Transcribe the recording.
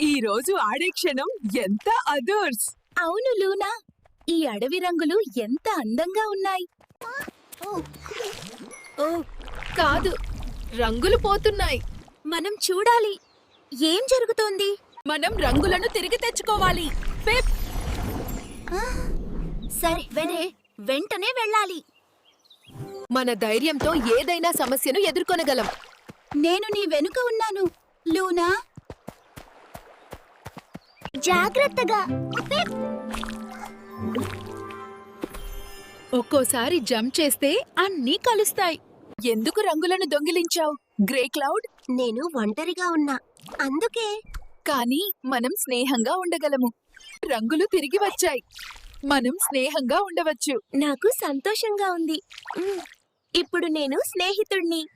ఈ రోజు ఆడే క్షణం ఎంత అదర్స్! అవును లూనా. ఈ అడవి రంగులు ఎంత అందంగా ఉన్నాయి. ఓ కాదు. రంగులు పోతున్నాయి. మనం చూడాలి. ఏం జరుగుతోంది? మనం రంగులను తిరిగి తెచ్చుకోవాలి. పిప్ సరే వెనే వెంటనే వెళ్ళాలి. మన ధైర్యంతో ఏదైనా సమస్యను ఎదుర్కొనగలం. నేను నీ వెనుక ఉన్నాను లూనా. జాగ్రత్తగా. ఒక్కోసారి జంప్ చేస్తే అన్నీ కలుస్తాయి. ఎందుకు రంగులను దొంగిలించావు? Grey cloud? నేను ఒంటరిగా ఉన్నా. అందుకే. కానీ మనం స్నేహంగా ఉండగలము. రంగులు తిరిగి వచ్చాయి. మనం స్నేహంగా ఉండవచ్చు. నాకు సంతోషంగా ఉంది. ఇప్పుడు నేను స్నేహితుణ్ణి.